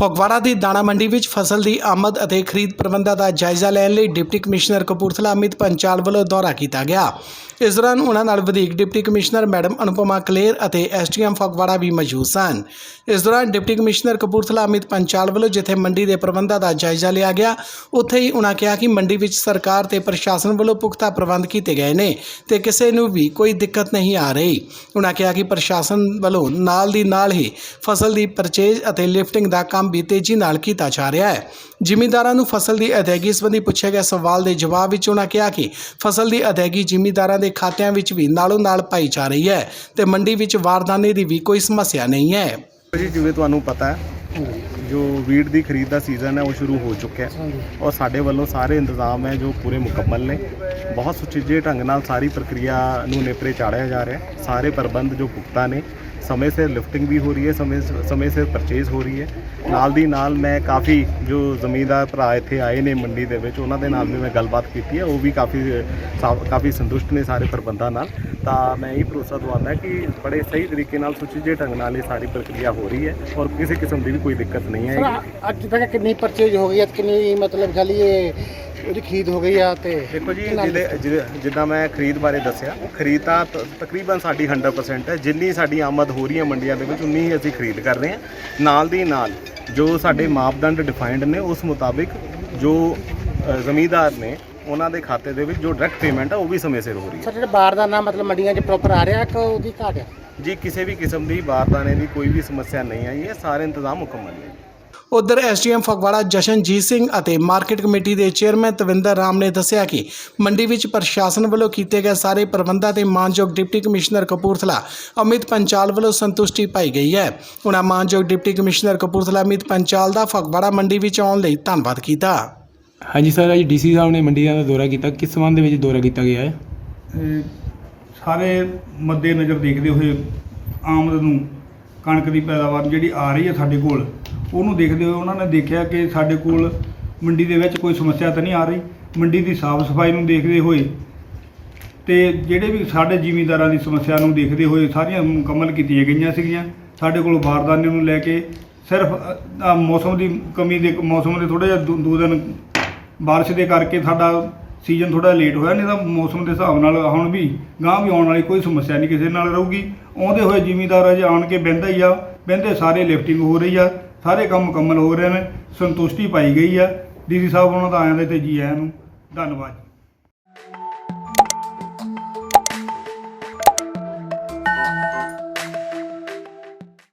ਫਗਵਾੜਾ ਦੀ ਦਾਣਾ ਮੰਡੀ ਵਿੱਚ ਫਸਲ ਦੀ ਆਮਦ ਅਤੇ ਖਰੀਦ ਪ੍ਰਬੰਧਾਂ ਦਾ ਜਾਇਜ਼ਾ ਲੈਣ ਲਈ ਡਿਪਟੀ ਕਮਿਸ਼ਨਰ ਕਪੂਰਥਲਾ ਅਮਿਤ ਪੰਚਾਲ ਵੱਲੋਂ ਦੌਰਾ ਕੀਤਾ ਗਿਆ। ਇਸ ਦੌਰਾਨ ਉਹਨਾਂ ਨਾਲ ਵਧੀਕ deputy commissioner madam Anupama Kaler ਅਤੇ ਐਸਟੀਐਮ ਫਗਵਾੜਾ ਵੀ ਮੌਜੂਦ ਸਨ। ਇਸ ਦੌਰਾਨ ਡਿਪਟੀ ਕਮਿਸ਼ਨਰ ਕਪੂਰਥਲਾ ਅਮਿਤ ਪੰਚਾਲ ਵੱਲੋਂ ਜਿੱਥੇ ਮੰਡੀ ਦੇ ਪ੍ਰਬੰਧਾਂ ਦਾ ਜਾਇਜ਼ਾ ਲਿਆ ਗਿਆ, ਉੱਥੇ ਹੀ ਉਹਨਾਂ ਕਿਹਾ ਕਿ ਮੰਡੀ ਵਿੱਚ ਸਰਕਾਰ ਤੇ ਪ੍ਰਸ਼ਾਸਨ ਵੱਲੋਂ ਪੁਖਤਾ ਪ੍ਰਬੰਧ ਕੀਤੇ ਗਏ ਨੇ ਤੇ ਕਿਸੇ ਨੂੰ ਵੀ ਕੋਈ ਦਿੱਕਤ ਨਹੀਂ ਆ ਰਹੀ। ਉਹਨਾਂ ਕਿਹਾ ਕਿ ਪ੍ਰਸ਼ਾਸਨ ਵੱਲੋਂ ਨਾਲ ਦੀ ਨਾਲ ਹੀ ਫਸਲ ਦੀ ਪਰਚੇਜ਼ ਅਤੇ ਲਿਫਟਿੰਗ ਦਾ ਕੰਮ ਵੀ ਤੇਜ਼ੀ ਨਾਲ ਕੀਤਾ ਜਾ ਰਿਹਾ ਹੈ। ਜ਼ਿਮੀਂਦਾਰਾਂ ਨੂੰ ਫਸਲ ਦੀ ਅਦਾਇਗੀ ਸੰਬੰਧੀ ਪੁੱਛੇ ਗਏ ਸਵਾਲ ਦੇ ਜਵਾਬ ਵਿੱਚ ਉਹਨਾਂ ਕਿਹਾ ਕਿ ਫਸਲ ਦੀ ਅਦਾਇਗੀ ਜ਼ਿਮੀਂਦਾਰਾਂ ਦੇ ਖਾਤਿਆਂ ਵਿੱਚ ਵੀ ਨਾਲੋਂ ਨਾਲ ਪਾਈ ਜਾ ਰਹੀ ਹੈ ਤੇ ਮੰਡੀ ਵਿੱਚ ਵਾਰਦਾਨੇ ਦੀ ਵੀ ਕੋਈ ਸਮੱਸਿਆ ਨਹੀਂ ਹੈ। ਜੀ ਜਿਵੇਂ ਤੁਹਾਨੂੰ ਪਤਾ ਹੈ ਜੋ ਵੀਟ ਦੀ ਖਰੀਦ ਦਾ ਸੀਜ਼ਨ ਹੈ ਉਹ ਸ਼ੁਰੂ ਹੋ ਚੁੱਕਿਆ ਹੈ ਔਰ ਸਾਡੇ ਵੱਲੋਂ ਸਾਰੇ ਇੰਤਜ਼ਾਮ ਹੈ ਜੋ ਪੂਰੇ ਮੁਕੰਮਲ ਨੇ। ਬਹੁਤ ਸੁਚੱਜੇ ਢੰਗ ਨਾਲ ਸਾਰੀ ਪ੍ਰਕਿਰਿਆ ਨੂੰ ਨੇਪਰੇ ਚਾੜਿਆ ਜਾ ਰਿਹਾ ਹੈ। ਸਾਰੇ ਪ੍ਰਬੰਧ ਜੋ ਪੁਖਤਾ ਨੇ ਸਮੇਂ ਸਿਰ ਲਿਫਟਿੰਗ ਵੀ ਹੋ ਰਹੀ ਹੈ ਸਮੇਂ ਸਮੇਂ ਸਿਰ ਪਰਚੇਜ਼ ਹੋ ਰਹੀ ਹੈ ਨਾਲ ਦੀ ਨਾਲ ਮੈਂ ਕਾਫੀ ਜੋ ਜ਼ਮੀਂਦਾਰ ਭਰਾ ਇੱਥੇ ਆਏ ਨੇ ਮੰਡੀ ਦੇ ਵਿੱਚ ਉਹਨਾਂ ਦੇ ਨਾਲ ਵੀ ਮੈਂ ਗੱਲਬਾਤ ਕੀਤੀ ਹੈ ਉਹ ਵੀ ਕਾਫੀ ਸਾ- ਕਾਫੀ ਸੰਤੁਸ਼ਟ ਨੇ ਸਾਰੇ ਪ੍ਰਬੰਧਾਂ ਨਾਲ ਤਾਂ ਮੈਂ ਇਹ ਭਰੋਸਾ ਦਵਾਉਂਦਾ ਕਿ ਬੜੇ ਸਹੀ ਤਰੀਕੇ ਨਾਲ ਸੁਚੱਜੇ ਢੰਗ ਨਾਲ ਇਹ ਸਾਰੀ ਪ੍ਰਕਿਰਿਆ ਹੋ ਰਹੀ ਹੈ ਔਰ ਕਿਸੇ ਕਿਸਮ ਦੀ ਵੀ ਕੋਈ ਦਿੱਕਤ ਨਹੀਂ ਹੈ ਸਰ ਅੱਜ ਤੱਕ ਕਿੰਨੀ ਪਰਚੇਜ ਹੋ ਗਈ ਹੈ ਤੇ ਕਿੰਨੀ ਮਤਲਬ ਗੱਲ ਇਹ ਉਹਦੀ ਖਰੀਦ ਹੋ ਗਈ ਆ ਤੇ ਦੇਖੋ ਜੀ ਜਿਹਦੇ ਜਿਹਦੇ- ਜਿੱਦਾਂ ਮੈਂ ਖਰੀਦ ਬਾਰੇ ਦੱਸਿਆ ਖਰੀਦ ਤਾਂ ਤ- ਤਕਰੀਬਨ ਸਾਡੀ 100% ਹੈ। ਜਿੰਨੀ ਸਾਡੀ ਆਮਦ ਹੋ ਰਹੀ ਹੈ ਮੰਡੀਆਂ ਦੇ ਵਿੱਚ ਉਨੀ ਹੀ ਅਸੀਂ ਖਰੀਦ ਕਰ ਰਹੇ ਹਾਂ। ਨਾਲ ਦੀ ਨਾਲ ਜੋ ਸਾਡੇ ਮਾਪਦੰਡ ਡਿਫਾਈਨਡ ਨੇ ਉਸ ਮੁਤਾਬਿਕ ਜੋ ਅ, ਜ਼ਮੀਂਦਾਰ ਨੇ ਉਹਨਾਂ ਦੇ ਖਾਤੇ ਦੇ ਵਿੱਚ ਜੋ ਡਾਇਰੈਕਟ ਪੇਮੈਂਟ ਹੈ ਉਹ ਵੀ ਸਮੇਂ ਸਿਰ ਹੋ ਰਹੀ ਹੈ। ਸਰ ਜਿਹੜਾ ਬਾਹਰ ਦਾ ਮਤਲਬ ਮੰਡੀਆਂ 'ਚ ਪ੍ਰੋਪਰ ਆ ਰਿਹਾ ਕਿ ਉਹਦੀ ਘਾਟ ਆ? ਜੀ ਕਿਸੇ ਵੀ ਕਿਸਮ ਦੀ ਬਾਰਦਾਨੇ ਦੀ ਕੋਈ ਵੀ ਸਮੱਸਿਆ ਨਹੀਂ ਆਈ ਹੈ। ਸਾਰੇ ਇੰਤਜ਼ਾਮ ਮੁਕੰਮਲ ਨੇ। ਉਧਰ ਐਸਡੀਐਮ ਫਗਵਾੜਾ ਜਸ਼ਨਜੀਤ ਸਿੰਘ ਅਤੇ ਮਾਰਕੀਟ ਕਮੇਟੀ ਦੇ ਚੇਅਰਮੈਨ ਤਵਿੰਦਰ ਰਾਮ ਨੇ ਦੱਸਿਆ ਕਿ ਮੰਡੀ ਵਿੱਚ ਪ੍ਰਸ਼ਾਸਨ ਵੱਲੋਂ ਕੀਤੇ ਗਏ ਸਾਰੇ ਪ੍ਰਬੰਧਾਂ ਤੇ ਮਾਨਯੋਗ ਡਿਪਟੀ ਕਮਿਸ਼ਨਰ ਕਪੂਰਥਲਾ ਅਮਿਤ ਪੰਚਾਲ ਵੱਲੋਂ ਸੰਤੁਸ਼ਟੀ ਪਾਈ ਗਈ ਹੈ। ਉਹਨਾਂ ਮਾਨਯੋਗ ਡਿਪਟੀ ਕਮਿਸ਼ਨਰ ਕਪੂਰਥਲਾ ਅਮਿਤ ਪੰਚਾਲ ਦਾ ਫਗਵਾੜਾ ਮੰਡੀ ਵਿੱਚ ਆਉਣ ਲਈ ਧੰਨਵਾਦ ਕੀਤਾ। ਹਾਂਜੀ ਸਰ ਅੱਜ ਡੀਸੀ ਸਾਹਿਬ ਨੇ ਮੰਡੀਆਂ ਦਾ ਦੌਰਾ ਕੀਤਾ। ਕਿਸ ਸੰਬੰਧ ਦੇ ਵਿੱਚ ਦੌਰਾ ਕੀਤਾ ਗਿਆ ਹੈ? ਇਹ ਸਾਰੇ ਮੱਦੇ ਨਜ਼ਰ ਦੇਖਦੇ ਹੋਏ ਆਮਦ ਨੂੰ ਕਣਕ ਦੀ ਪੈਦਾਵਾਰ ਜਿਹੜੀ ਆ ਰਹੀ ਹੈ ਸਾਡੇ ਕੋਲ, ਉਹਨੂੰ ਦੇਖਦੇ ਹੋਏ ਉਹਨਾਂ ਨੇ ਦੇਖਿਆ ਕਿ ਸਾਡੇ ਕੋਲ ਮੰਡੀ ਦੇ ਵਿੱਚ ਕੋਈ ਸਮੱਸਿਆ ਤਾਂ ਨਹੀਂ ਆ ਰਹੀ। ਮੰਡੀ ਦੀ ਸਾਫ਼ ਸਫ਼ਾਈ ਨੂੰ ਦੇਖਦੇ ਹੋਏ ਤੇ ਜਿਹੜੇ ਵੀ ਸਾਡੇ ਜ਼ਿਮੀਂਦਾਰਾਂ ਦੀ ਸਮੱਸਿਆ ਨੂੰ ਦੇਖਦੇ ਹੋਏ ਸਾਰੀਆਂ ਮੁਕੰਮਲ ਕੀਤੀਆਂ ਗਈਆਂ ਸੀਗੀਆਂ। ਸਾਡੇ ਕੋਲ ਬਾਰਦਾਨੇ ਨੂੰ ਲੈ ਕੇ ਸਿਰਫ ਮੌਸਮ ਦੀ ਕਮੀ ਦੇ, ਮੌਸਮ ਦੇ ਥੋੜ੍ਹਾ ਜਿਹਾ ਦੋ ਦੋ ਦਿਨ ਬਾਰਿਸ਼ ਦੇ ਕਰਕੇ ਸਾਡਾ ਸੀਜ਼ਨ ਥੋੜਾ ਲੇਟ ਹੋਇਆ, ਨਹੀਂ ਤਾਂ ਮੌਸਮ ਦੇ ਹਿਸਾਬ ਨਾਲ ਹੁਣ ਵੀ ਗਾਂ ਵੀ ਆਉਣ ਵਾਲੀ ਕੋਈ ਸਮੱਸਿਆ ਨਹੀਂ ਕਿਸੇ ਨਾਲ ਰਹੂਗੀ। ਆਉਂਦੇ ਹੋਏ ਜ਼ਿਮੀਂਦਾਰ ਅਜੇ ਆਣ ਕੇ ਬਹਿੰਦਾ ਹੀ ਆ, ਬਹਿੰਦੇ ਸਾਰੇ ਲਿਫਟਿੰਗ ਹੋ ਰਹੀ ਆ, ਸਾਰੇ ਕੰਮ ਮੁਕੰਮਲ ਹੋ ਰਹੇ ਨੇ, ਸੰਤੁਸ਼ਟੀ ਪਾਈ ਗਈ ਆ। ਡੀਸੀ ਸਾਹਿਬ ਉਹਨਾਂ ਦਾ ਆਇਆਂ ਦੇ ਤੇ ਜੀ ਆਇਆਂ ਨੂੰ, ਧੰਨਵਾਦ